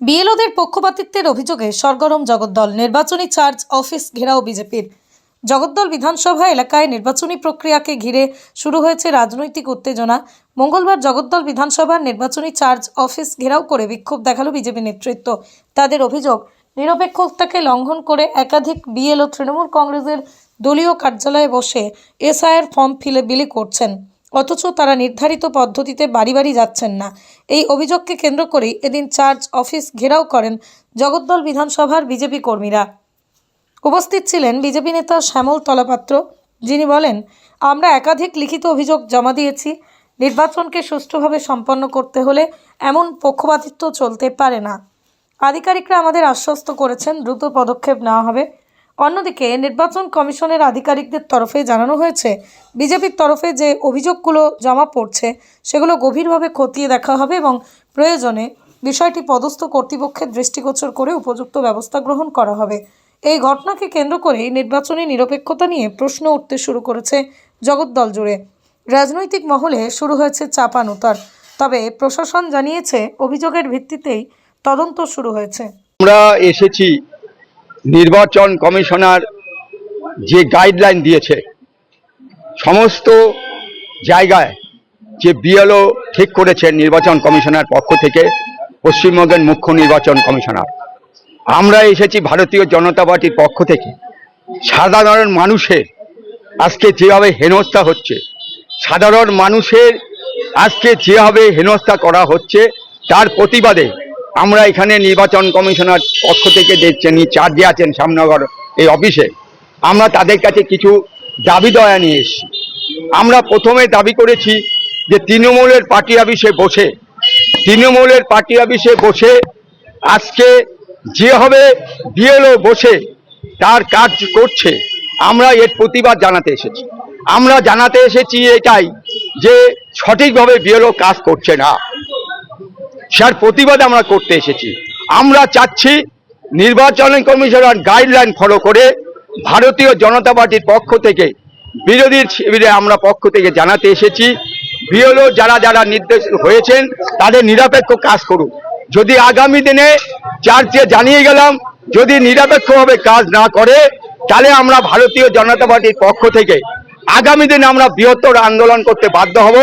বিএলওদের পক্ষপাতিত্বের অভিযোগে সরগরম জগদ্দল, নির্বাচনী চার্জ অফিস ঘেরাও বিজেপির। জগদ্দল বিধানসভা এলাকায় নির্বাচনী প্রক্রিয়াকে ঘিরে শুরু হয়েছে রাজনৈতিক উত্তেজনা। মঙ্গলবার জগদ্দল বিধানসভার নির্বাচনী চার্জ অফিস ঘেরাও করে বিক্ষোভ দেখাল বিজেপি নেতৃত্ব। তাদের অভিযোগ নিরপেক্ষতাকে লঙ্ঘন করে একাধিক বিএলও, তৃণমূল কংগ্রেসের দলীয় কার্যালয়ে বসে এসআইয়ের ফর্ম ফিলে বিলি করছেন। অথচ তারা নির্ধারিত পদ্ধতিতে বাড়ি বাড়ি যাচ্ছেন না। এই অভিযোগকে কেন্দ্র করেই এদিন চার্জ অফিস ঘেরাও করেন জগদ্দল বিধানসভার বিজেপি কর্মীরা। উপস্থিত ছিলেন বিজেপি নেতা শ্যামল তলাপাত্র, যিনি বলেন, আমরা একাধিক লিখিত অভিযোগ জমা দিয়েছি। নির্বাচনকে সুষ্ঠুভাবে সম্পন্ন করতে হলে এমন পক্ষপাতিত্ব চলতে পারে না। আধিকারিকরা আমাদের আশ্বস্ত করেছেন, দ্রুত পদক্ষেপ নেওয়া হবে। অন্যদিকে নির্বাচন কমিশনের আধিকারিকদের তরফে জানানো হয়েছে, বিজেপির তরফে যে অভিযোগগুলো জমা পড়ছে, সেগুলো গভীরভাবে খতিয়ে দেখা হবে এবং প্রয়োজনে বিষয়টি পদস্থ কর্তৃপক্ষের দৃষ্টিগোচর করে উপযুক্ত ব্যবস্থা গ্রহণ করা হবে। এই ঘটনাকে কেন্দ্র করেই নির্বাচনী নিরপেক্ষতা নিয়ে প্রশ্ন উঠতে শুরু করেছে জগদ্দল জুড়ে। রাজনৈতিক মহলে শুরু হয়েছে চাপানুতার তবে প্রশাসন জানিয়েছে অভিযোগের ভিত্তিতেই তদন্ত শুরু হয়েছে। আমরা এসেছি নির্বাচন কমিশনার যে গাইডলাইন দিয়েছে, সমস্ত জায়গায় যে বিএলও ঠিক করেছে নির্বাচন কমিশনার পক্ষ থেকে, পশ্চিমবঙ্গের মুখ্য নির্বাচন কমিশনার। আমরা এসেছি ভারতীয় জনতা পার্টির পক্ষ থেকে। সাধারণ মানুষের আজকে যেভাবে হেনস্থা হচ্ছে, সাধারণ মানুষের আজকে যেভাবে হেনস্থা করা হচ্ছে, তার প্রতিবাদে আমরা এখানে নির্বাচন কমিশনার পক্ষ থেকে দেখছেন চার্জে আছেন শ্যামনগর এই অফিসে আমরা তাদের কাছে কিছু দাবি দয়া নিয়ে এসেছি। আমরা প্রথমে দাবি করেছি যে তৃণমূলের পার্টি অফিসে বসে, তৃণমূলের পার্টি অফিসে বসে আজকে যেভাবে বিএলও বসে তার কাজ করছে, আমরা এর প্রতিবাদ জানাতে এসেছি। আমরা জানাতে এসেছি এটাই যে সঠিকভাবে বিএলও কাজ করছে না। যার প্রতিবাদ আমরা করতে এসেছি। আমরা চাচ্ছি নির্বাচন কমিশনার গাইডলাইন ফলো করে ভারতীয় জনতা পার্টির পক্ষ থেকে বিরোধীর শিবিরে আমরা পক্ষ থেকে জানাতে এসেছি। বিএলও যারা যারা নির্দেশ হয়েছেন, তাদের নিরপেক্ষ কাজ করুক। যদি আগামী দিনে চার্চে জানিয়ে গেলাম, যদি নিরপেক্ষভাবে কাজ না করে, তাহলে আমরা ভারতীয় জনতা পার্টির পক্ষ থেকে আগামী দিনে আমরা বৃহত্তর আন্দোলন করতে বাধ্য হব।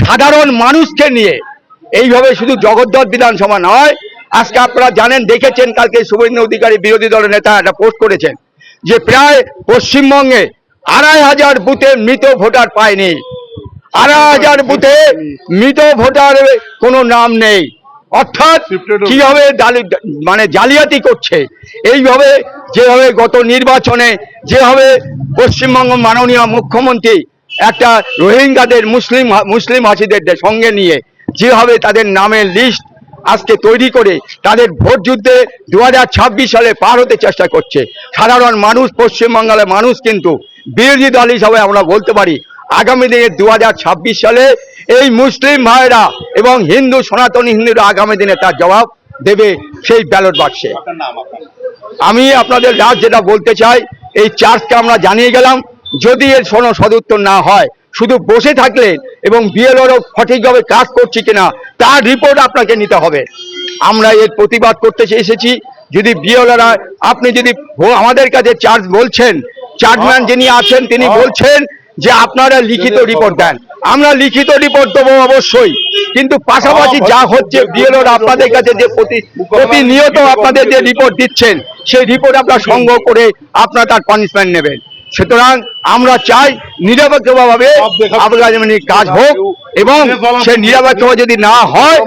সাধারণ মানুষকে নিয়ে এইভাবে শুধু জগদ্দল বিধানসভা নয় আজকে আপনারা জানেন দেখেছেন কালকে শুভেন্দু অধিকারী বিরোধী দলের নেতা একটা পোস্ট করেছেন যে প্রায় পশ্চিমবঙ্গে আড়াই হাজার বুথে মৃত ভোটার পায়নি। আড়াই হাজার বুথে মৃত ভোটার কোনো নাম নেই। অর্থাৎ কীভাবে মানে জালিয়াতি করছে। এইভাবে যেভাবে গত নির্বাচনে যেভাবে পশ্চিমবঙ্গ মাননীয় মুখ্যমন্ত্রী একটা রোহিঙ্গাদের মুসলিম মুসলিম হাসিদের সঙ্গে নিয়ে যেভাবে তাদের নামের লিস্ট আজকে তৈরি করে তাদের ভোট যুদ্ধে দু হাজার ছাব্বিশ সালে পার হতে চেষ্টা করছে। সাধারণ মানুষ পশ্চিমবাংলার মানুষ কিন্তু বিরোধী দল হিসাবে আমরা বলতে পারি আগামী দিনে দু হাজার ছাব্বিশ সালে এই মুসলিম ভাইরা এবং হিন্দু সনাতন হিন্দুরা আগামী দিনে তার জবাব দেবে সেই ব্যালট বাক্সে আমি আপনাদের রাজ যেটা বলতে চাই এই চার্জকে আমরা জানিয়ে গেলাম যদি এর কোনো সদুত্তর না হয় শুধু বসে থাকলে এবং বিএলওরও সঠিকভাবে কাজ করছে কিনা তার রিপোর্ট আপনাকে নিতে হবে। আমরা এর প্রতিবাদ করতে এসেছি। যদি বিএলওরা আপনি যদি আমাদের কাছে চার্জ বলছেন চার্জম্যান যিনি আছেন তিনি বলছেন যে আপনারা লিখিত রিপোর্ট দেন। আমরা লিখিত রিপোর্ট দেবো অবশ্যই কিন্তু পাশাপাশি যা হচ্ছে বিএলওরা আপনাদের কাছে যে প্রতি প্রতিনিয়ত আপনাদের যে রিপোর্ট দিচ্ছেন সেই রিপোর্ট আপনার সংগ্রহ করে আপনার তার পানিশমেন্ট নেবেন। সুতরাং আমরা চাই নিরপেক্ষভাবে যেমনি কাজ হোক এবং সে নিরপেক্ষ যদি না হয়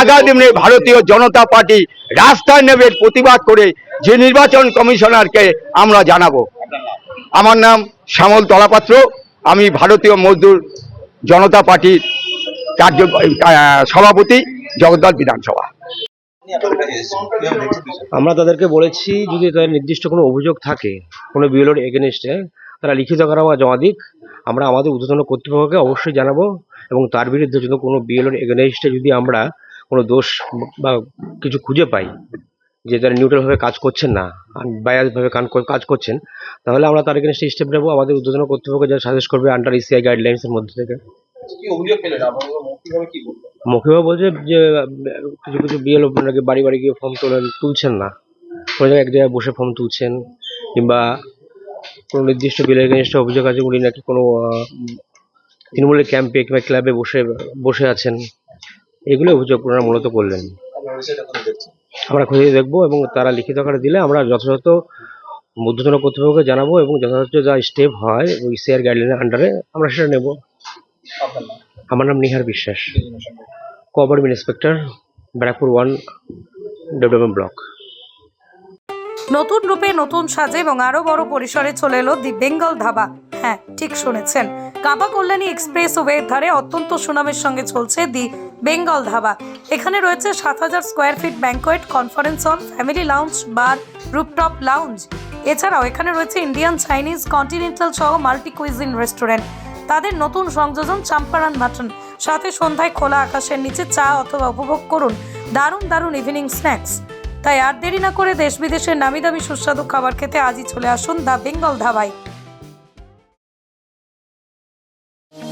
আগামী দিনে ভারতীয় জনতা পার্টি রাস্তায় নেবে প্রতিবাদ করে যে নির্বাচন কমিশনারকে আমরা জানাব। আমার নাম শ্যামল তলাপাত্র। আমি ভারতীয় মজদুর জনতা পার্টির কার্য সভাপতি জগদ্দল বিধানসভা। আমরা তাদেরকে বলেছি, যদি তাদের নির্দিষ্ট কোনো অভিযোগ থাকে, কোনো বিএলওর এগেনস্টে তারা লিখিত করা আমার জমা দিক। আমরা আমাদের উদ্বোধন কর্তৃপক্ষকে অবশ্যই জানাব এবং তার বিরুদ্ধে যদি কোনো বিএলওর এগেনস্টে যদি আমরা কোনো দোষ বা কিছু খুঁজে পাই, যে তারা নিউট্রালভাবে কাজ করছেন না বায়াসভাবে কাজ করছেন, তাহলে আমরা তার এগেনস্টে স্টেপ নেব। আমাদের উদ্বোধন কর্তৃপক্ষ যারা সাজেস্ট করবে আন্ডার ইসিআই গাইডলাইন্সের মধ্যে থেকে। অভিযোগ মৌখিকভাবে বলছে যে কিছু কিছু বিএলও নাকি বাড়ি বাড়ি গিয়ে ফর্ম তোলেন তুলছেন না। কোনো জায়গায় এক জায়গায় বসে ফর্ম তুলছেন কিংবা কোনো নির্দিষ্ট বিলের এগেনস্টে অভিযোগ আছে উনি নাকি কোনো তৃণমূলের ক্যাম্পে কিংবা ক্লাবে বসে বসে আছেন। এগুলো অভিযোগ ওনারা মূলত করলেন। আমরা খুঁজে দেখব এবং তারা লিখিত আকারে দিলে আমরা যথাযথ ঊর্ধ্বতন কর্তৃপক্ষকে জানাব এবং যথাযথ যা স্টেপ হয় ওই সিআর গাইডলাইনের আন্ডারে আমরা সেটা নেব। আমার নাম Nihar Biswas. Cooperative inspector, Barrackpore one development block. নতুন রূপে নতুন সাজে এবং আরও বড় পরিসরে চলে এলো দি বেঙ্গল ধাবা। হ্যাঁ ঠিক শুনেছেন। কাবা কল্যাণী এক্সপ্রেস ওয়ের ধারে অত্যন্ত সুনামের সঙ্গে চলছে দি বেঙ্গল ধাবা। এখানে রয়েছে সাত হাজার square feet banquet, conference hall, family lounge, bar, rooftop lounge. এছাড়াও এখানে রয়েছে ইন্ডিয়ান চাইনিজ কন্টিনেন্টাল সহ মাল্টি কুইজিন রেস্টুরেন্ট। তাদের নতুন সংযোজন চাম্পারান মাটন। সাথে সন্ধ্যায় খোলা আকাশের নিচে চা অথবা উপভোগ করুন দারুণ দারুণ ইভিনিং স্ন্যাক্স তাই আর দেরি না করে দেশ বিদেশের নামি দামি সুস্বাদু খাবার খেতে আজই চলে আসুন দ্য বেঙ্গল ধাবায়।